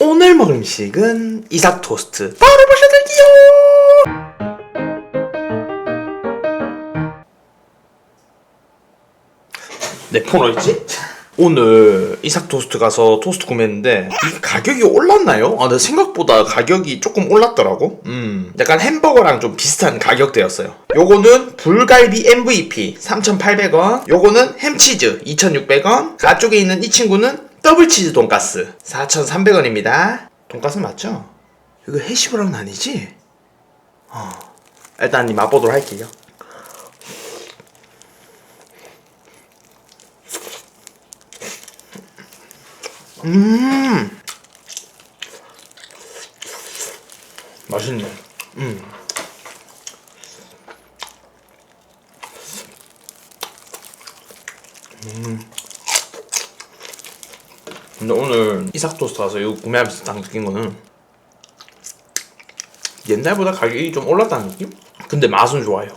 오늘 먹을 음식은 이삭 토스트. 바로 모셔드릴게요. 내 폰 어딨지? 오늘 이삭 토스트 가서 토스트 구매했는데 이 가격이 올랐나요? 아, 근데 생각보다 가격이 조금 올랐더라고. 음, 약간 햄버거랑 좀 비슷한 가격대였어요. 요거는 불갈비 MVP 3,800원. 요거는 햄치즈 2,600원. 가쪽에 있는 이 친구는 더블 치즈 돈가스 4,300원입니다. 돈가스 맞죠? 이거 해시브랑은 아니지? 어, 일단 이 맛보도록 할게요. 음 맛있네 음 음. 근데 오늘 이삭 토스트 가서 이거 구매하면서 딱 느낀 거는 옛날보다 가격이 좀 올랐다는 느낌? 근데 맛은 좋아요.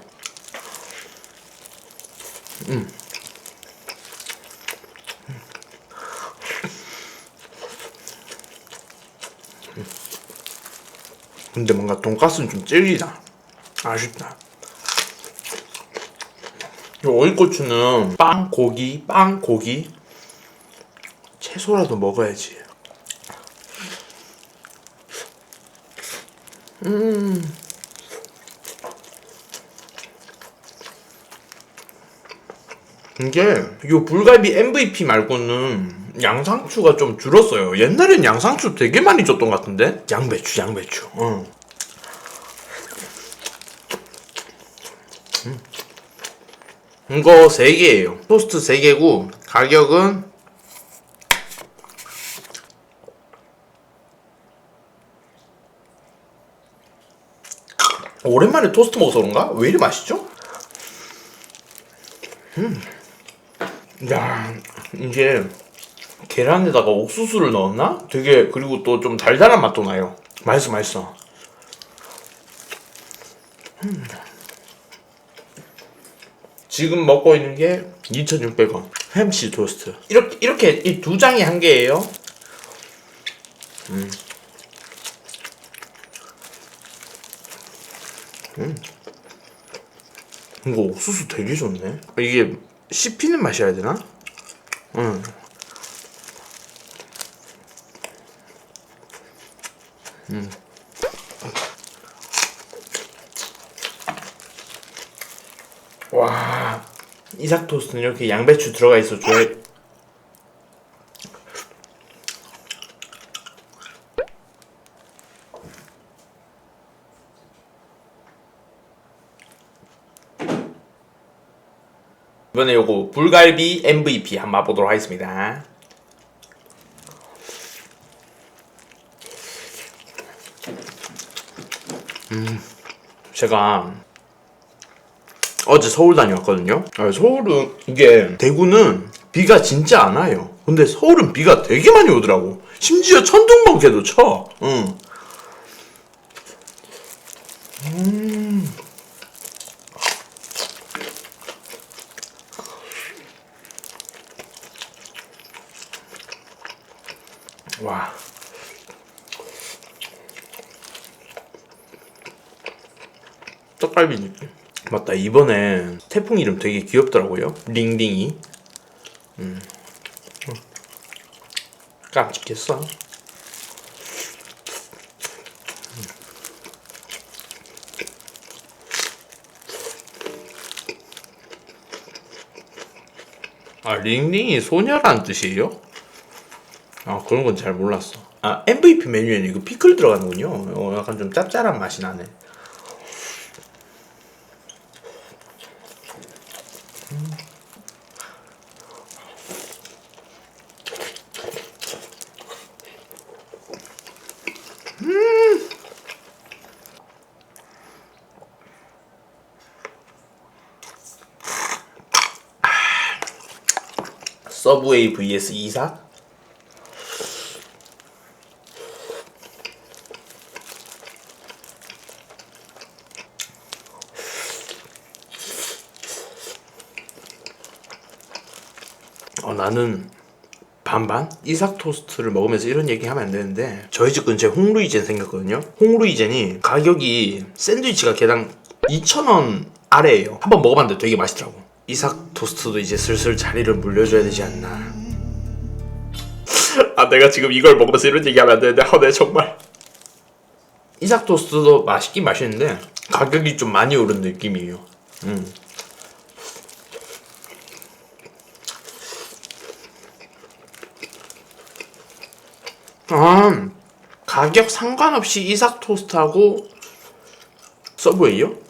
근데 뭔가 돈가스는 좀 질기다. 아쉽다. 이 오이고추는 빵, 고기, 빵, 고기. 채소라도 먹어야지. 음. 이게 요 불갈비 MVP 말고는 양상추가 좀 줄었어요. 옛날엔 양상추 되게 많이 줬던 것 같은데? 양배추, 양배추. 응. 음. 이거 3개예요. 토스트 3개고 가격은 오랜만에 토스트 먹어서 그런가? 왜 이리 맛있죠? 음. 야, 이게 계란에다가 옥수수를 넣었나? 되게 그리고 또 좀 달달한 맛도 나요. 맛있어, 맛있어. 음. 지금 먹고 있는 게 2,600원. 햄치 토스트. 이렇게 이렇게 이 두 장이 한 개예요. 이거 옥수수 되게 좋네. 이게 씹히는 맛이어야 되나? 응. 음. 와, 이삭 토스트는 이렇게 양배추 들어가 있어 좋아 이번에 요거 불갈비 MVP 한번 맛보도록 하겠습니다. 음, 제가 어제 서울 다녀왔거든요. 아, 서울은 이게 대구는 비가 진짜 안 와요. 근데 서울은 비가 되게 많이 오더라고. 심지어 천둥번개도 쳐. 응. 와. 떡갈비 느낌. 맞다 이번에 태풍 이름 되게 귀엽더라고요. 링링이. 음. 어. 깜찍했어. 아 링링이 소녀란 뜻이에요? 아 그런 건 잘 몰랐어. 아 MVP 메뉴에는 이거 피클 들어가는군요. 어, 약간 좀 짭짤한 맛이 나네. 서브웨이 vs 이삭? 어, 나는 반반? 이삭 토스트를 먹으면서 이런 얘기 하면 안 되는데 저희 집 근처에 홍루이젠 생겼거든요 홍루이젠이 가격이 샌드위치가 개당 2,000원 아래예요 한번 먹어봤는데 되게 맛있더라고 이삭 토스트도 이제 슬슬 자리를 물려줘야 되지 않나 아 내가 지금 이걸 먹으면서 이런 얘기 하면 안 되는데 아네 정말 이삭 토스트도 맛있긴 맛있는데 가격이 좀 많이 오른 느낌이에요 음. 아, 가격 상관없이 이삭 토스트하고 서브웨이요?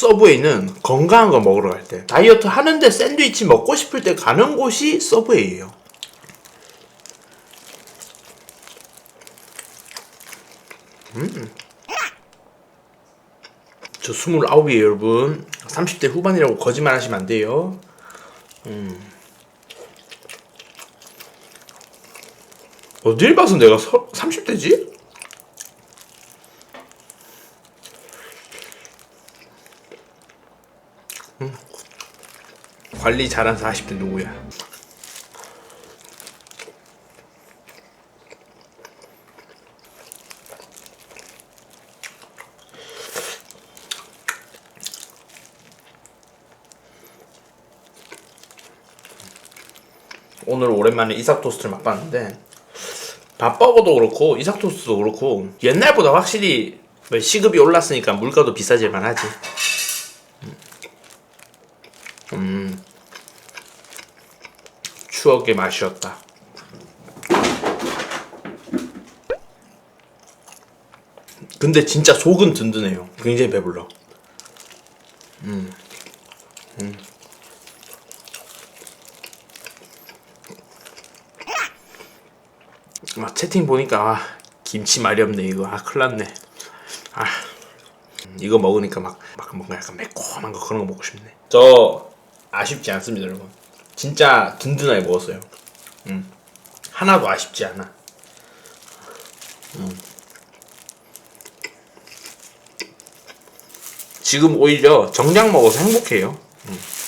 서브웨이는 건강한 거 먹으러 갈 때 다이어트 하는데 샌드위치 먹고 싶을 때 가는 곳이 서브웨이예요. 음. 저 29이에요 여러분 30대 후반이라고 거짓말 하시면 안 돼요 어딜 봐서 내가 서, 30대지? 관리 잘한 40대 누구야? 오늘 오랜만에 이삭 토스트를 맛봤는데 밥버거도 그렇고 이삭 토스트도 그렇고 옛날보다 확실히 뭐 시급이 올랐으니까 물가도 비싸질만 하지. 음, 추억의 맛이었다. 근데 진짜 속은 든든해요. 굉장히 배불러. 아, 채팅 보니까 아, 김치 말이 없네 이거 아 큰일났네 아 음, 이거 먹으니까 막, 막 뭔가 약간 매콤한 거 그런 거 먹고 싶네 저 아쉽지 않습니다 여러분. 진짜 든든하게 먹었어요. 음. 하나도 아쉽지 않아. 음. 지금 오히려 정장 먹어서 행복해요. 먹